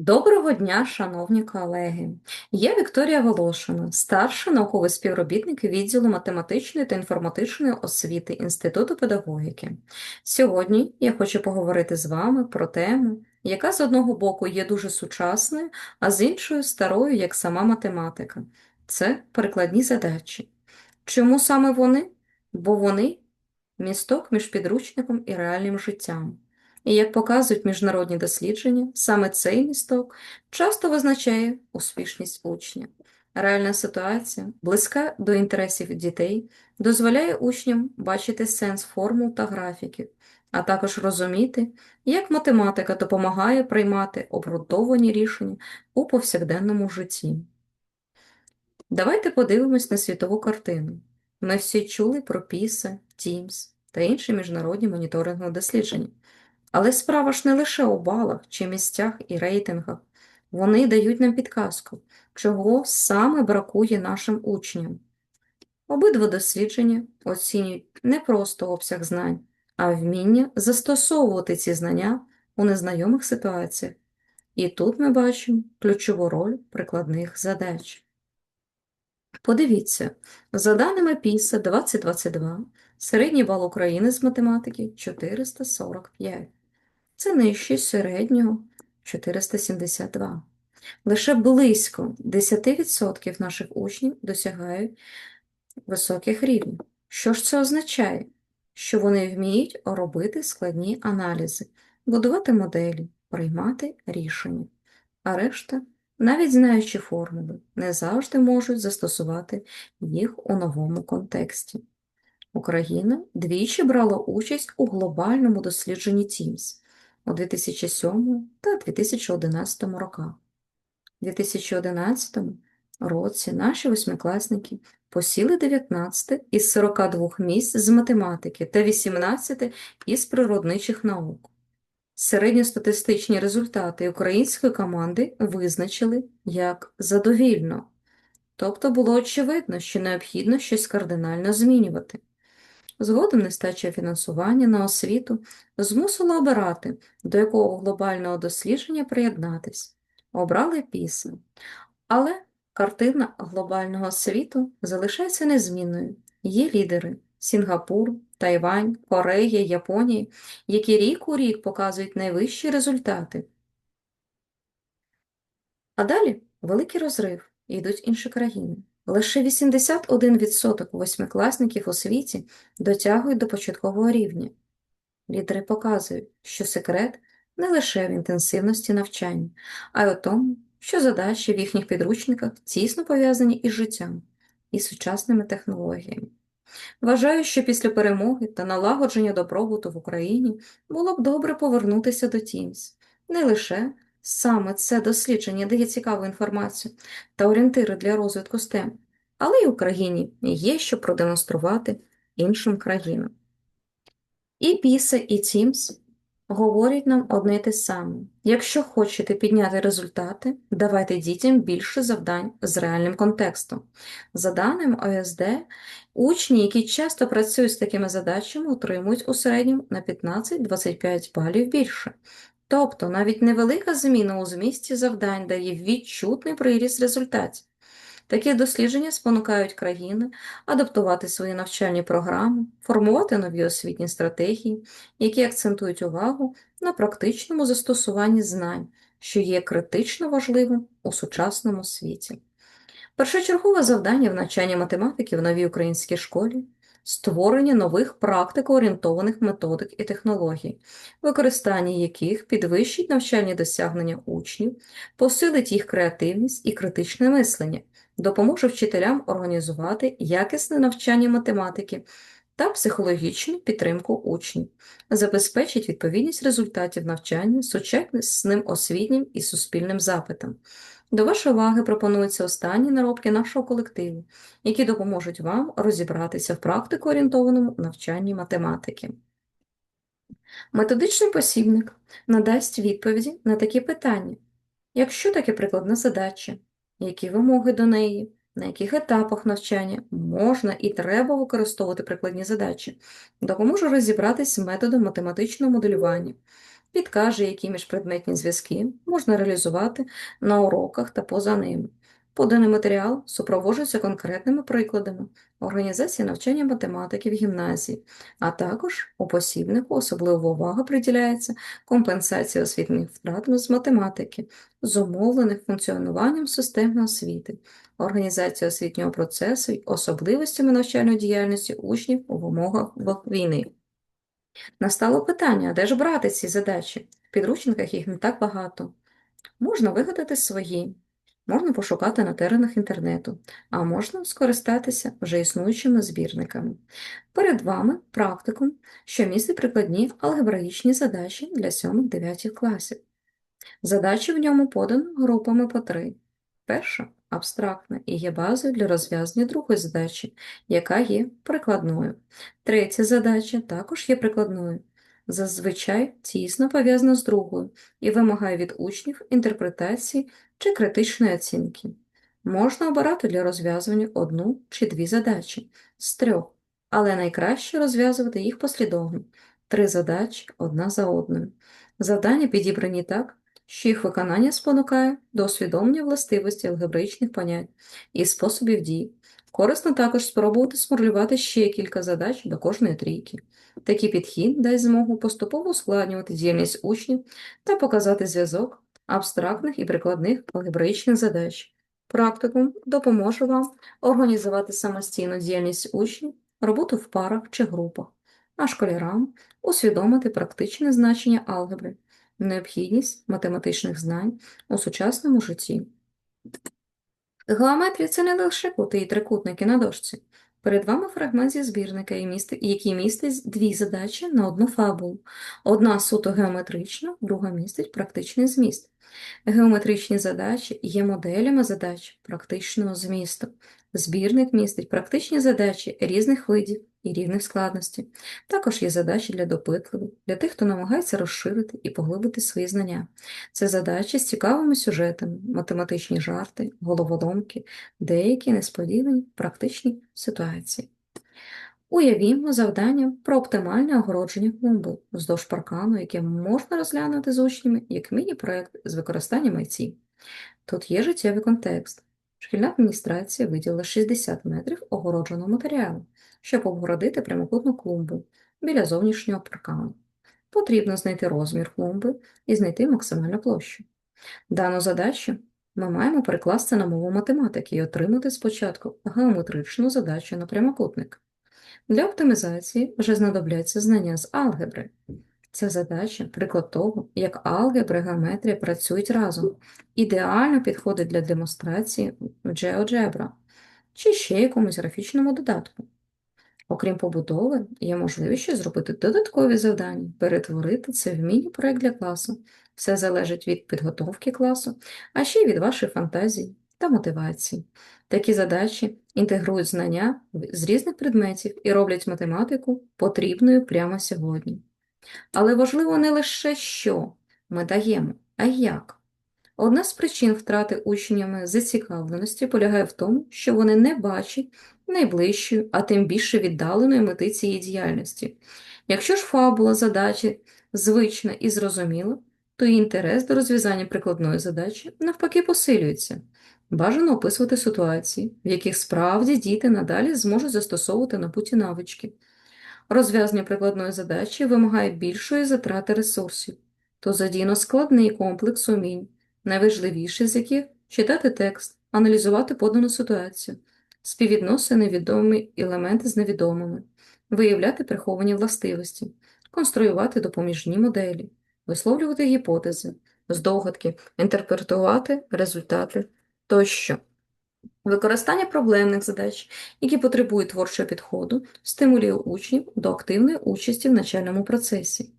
Доброго дня, шановні колеги! Я Вікторія Волошина, старший науковий співробітник відділу математичної та інформатичної освіти Інституту педагогіки. Сьогодні я хочу поговорити з вами про тему, яка з одного боку є дуже сучасною, а з іншою старою, як сама математика. Це перекладні задачі. Чому саме вони? Бо вони місток між підручником і реальним життям. І як показують міжнародні дослідження, саме цей місток часто визначає успішність учня. Реальна ситуація, близька до інтересів дітей, дозволяє учням бачити сенс формул та графіків, а також розуміти, як математика допомагає приймати обґрунтовані рішення у повсякденному житті. Давайте подивимось на світову картину. Ми всі чули про PISA, TIMSS та інші міжнародні моніторингові дослідження. Але справа ж не лише у балах чи місцях і рейтингах. Вони дають нам підказку, чого саме бракує нашим учням. Обидва дослідження оцінюють не просто обсяг знань, а вміння застосовувати ці знання у незнайомих ситуаціях. І тут ми бачимо ключову роль прикладних задач. Подивіться, за даними PISA 2022, середній бал України з математики 445. Це нижче середнього 472. Лише близько 10% наших учнів досягають високих рівнів. Що ж це означає? Що вони вміють робити складні аналізи, будувати моделі, приймати рішення. А решта, навіть знаючи формули, не завжди можуть застосувати їх у новому контексті. Україна двічі брала участь у глобальному дослідженні TIMSS у 2007 та 2011 роках. У 2011 році наші восьмикласники посіли 19 із 42 місць з математики та 18 із природничих наук. Середньостатистичні результати української команди визначили як задовільно, тобто було очевидно, що необхідно щось кардинально змінювати. Згодом нестача фінансування на освіту змусила обирати, до якого глобального дослідження приєднатись. Обрали PISA. Але картина глобального світу залишається незмінною. Є лідери Сінгапур, Тайвань, Корея, Японія, які рік у рік показують найвищі результати. А далі великий розрив і йдуть інші країни. Лише 81% восьмикласників у світі дотягують до початкового рівня. Лідери показують, що секрет не лише в інтенсивності навчання, а й у тому, що задачі в їхніх підручниках тісно пов'язані із життям і сучасними технологіями. Вважаю, що після перемоги та налагодження добробуту в Україні було б добре повернутися до Teams. Не лише саме це дослідження дає цікаву інформацію та орієнтири для розвитку STEM, але й Україні є що продемонструвати іншим країнам. І PISA, і TIMSS говорять нам одне й те саме. Якщо хочете підняти результати, давайте дітям більше завдань з реальним контекстом. За даними ОСД, учні, які часто працюють з такими задачами, отримують у середньому на 15-25 балів більше. Тобто навіть невелика зміна у змісті завдань дає відчутний приріст результатів. Такі дослідження спонукають країни адаптувати свої навчальні програми, формувати нові освітні стратегії, які акцентують увагу на практичному застосуванні знань, що є критично важливим у сучасному світі. Першочергове завдання в навчанні математики в новій українській школі створення нових практико-орієнтованих методик і технологій, використання яких підвищить навчальні досягнення учнів, посилить їх креативність і критичне мислення, допоможе вчителям організувати якісне навчання математики та психологічну підтримку учнів, забезпечить відповідність результатів навчання сучасним освітнім і суспільним запитам. До вашої уваги пропонуються останні наробки нашого колективу, які допоможуть вам розібратися в практико-орієнтованому навчанні математики. Методичний посібник надасть відповіді на такі питання: якщо таке прикладна задача, які вимоги до неї, на яких етапах навчання можна і треба використовувати прикладні задачі, допоможе розібратись методом математичного моделювання, підкаже, які міжпредметні зв'язки можна реалізувати на уроках та поза ними. Поданий матеріал супроводжується конкретними прикладами організації навчання математики в гімназії, а також у посібнику особлива увага приділяється компенсації освітніх втрат з математики, зумовлених функціонуванням системи освіти, організації освітнього процесу й особливостями навчальної діяльності учнів у умовах війни. Настало питання, де ж брати ці задачі? В підручниках їх не так багато. Можна вигадати свої, можна пошукати на теренах інтернету, а можна скористатися вже існуючими збірниками. Перед вами практикум, що містить прикладні алгебраїчні задачі для 7-9 класів. Задачі в ньому подано групами по три. Перша абстрактна і є базою для розв'язання другої задачі, яка є прикладною. Третя задача також є прикладною. Зазвичай тісно пов'язана з другою і вимагає від учнів інтерпретації чи критичної оцінки. Можна обирати для розв'язування одну чи дві задачі з трьох, але найкраще розв'язувати їх послідовно. Три задачі одна за одною. Завдання підібрані так, що їх виконання спонукає до усвідомлення властивості алгебраїчних понять і способів дії. Корисно також спробувати сформулювати ще кілька задач до кожної трійки. Такий підхід дасть змогу поступово ускладнювати діяльність учнів та показати зв'язок абстрактних і прикладних алгебраїчних задач. Практикум допоможе вам організувати самостійну діяльність учнів, роботу в парах чи групах, а школярам усвідомити практичне значення алгебри необхідність математичних знань у сучасному житті. Геометрія – це не лише кути і трикутники на дошці. Перед вами фрагмент зі збірника, який містить дві задачі на одну фабулу. Одна суто геометрична, друга містить практичний зміст. Геометричні задачі є моделями задач практичного змісту. Збірник містить практичні задачі різних видів і рівних складностей. Також є задачі для допитливих, для тих, хто намагається розширити і поглибити свої знання. Це задачі з цікавими сюжетами, математичні жарти, головоломки, деякі несподівані практичні ситуації. Уявімо завдання про оптимальне огородження клумби вздовж паркану, яке можна розглянути з учнями як міні-проект з використанням IT. Тут є життєвий контекст. Шкільна адміністрація виділила 60 метрів огородженого матеріалу, щоб обгородити прямокутну клумбу біля зовнішнього паркану. Потрібно знайти розмір клумби і знайти максимальну площу. Дану задачу ми маємо перекласти на мову математики і отримати спочатку геометричну задачу на прямокутник. Для оптимізації вже знадобляться знання з алгебри. Ця задача приклад того, як алгебра і геометрія працюють разом, ідеально підходить для демонстрації в GeoGebra чи ще якомусь графічному додатку. Окрім побудови, є можливість ще зробити додаткові завдання, перетворити це в міні-проект для класу. Все залежить від підготовки класу, а ще й від вашої фантазії та мотивації. Такі задачі інтегрують знання з різних предметів і роблять математику потрібною прямо сьогодні. Але важливо не лише що ми даємо, а як. Одна з причин втрати учнями зацікавленості полягає в тому, що вони не бачать найближчої, а тим більше віддаленої мети цієї діяльності. Якщо ж фабула задачі звична і зрозуміла, то і інтерес до розв'язання прикладної задачі навпаки посилюється. Бажано описувати ситуації, в яких справді діти надалі зможуть застосовувати набуті навички. Розв'язання прикладної задачі вимагає більшої затрати ресурсів, то задійно складний комплекс умінь, найважливіший з яких читати текст, аналізувати подану ситуацію, співвідносити невідомі елементи з невідомими, виявляти приховані властивості, конструювати допоміжні моделі, висловлювати гіпотези, здогадки, інтерпретувати результати тощо. Використання проблемних задач, які потребують творчого підходу, стимулює учнів до активної участі в навчальному процесі.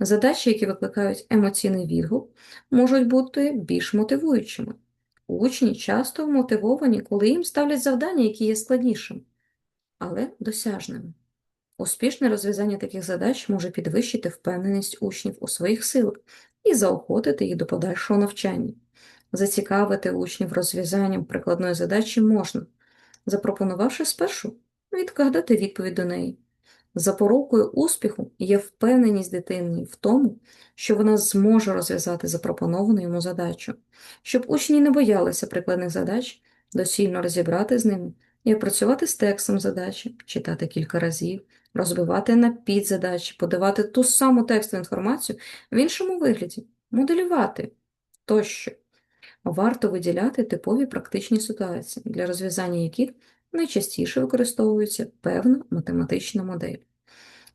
Задачі, які викликають емоційний відгук, можуть бути більш мотивуючими. Учні часто мотивовані, коли їм ставлять завдання, які є складнішими, але досяжними. Успішне розв'язання таких задач може підвищити впевненість учнів у своїх силах і заохотити їх до подальшого навчання. Зацікавити учнів розв'язанням прикладної задачі можна, запропонувавши спершу відгадати відповідь до неї. Запорукою успіху є впевненість дитини в тому, що вона зможе розв'язати запропоновану йому задачу, щоб учні не боялися прикладних задач, доцільно розібрати з ними і працювати з текстом задачі, читати кілька разів, розбивати на підзадачі, подавати ту саму текстову інформацію в іншому вигляді, моделювати тощо. Варто виділяти типові практичні ситуації, для розв'язання яких найчастіше використовується певна математична модель.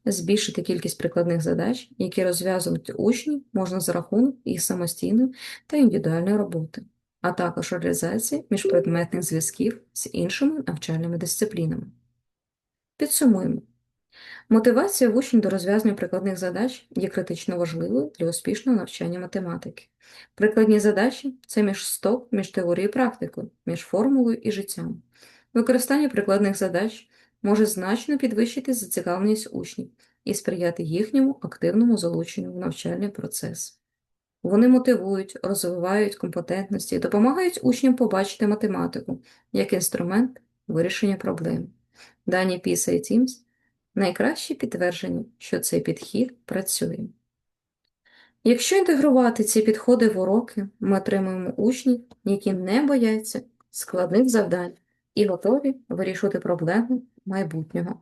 Збільшити кількість прикладних задач, які розв'язують учні, можна за рахунок їх самостійної та індивідуальної роботи, а також реалізації міжпредметних зв'язків з іншими навчальними дисциплінами. Підсумуємо. Мотивація в учнів до розв'язання прикладних задач є критично важливою для успішного навчання математики. Прикладні задачі це міжсток між теорією і практикою, між формулою і життям. Використання прикладних задач може значно підвищити зацікавленість учнів і сприяти їхньому активному залученню в навчальний процес. Вони мотивують, розвивають компетентності допомагають учням побачити математику як інструмент вирішення проблем. Дані PISA і TIMSS – найкраще підтвердження, що цей підхід працює. Якщо інтегрувати ці підходи в уроки, ми отримуємо учнів, які не бояться складних завдань і готові вирішувати проблеми майбутнього.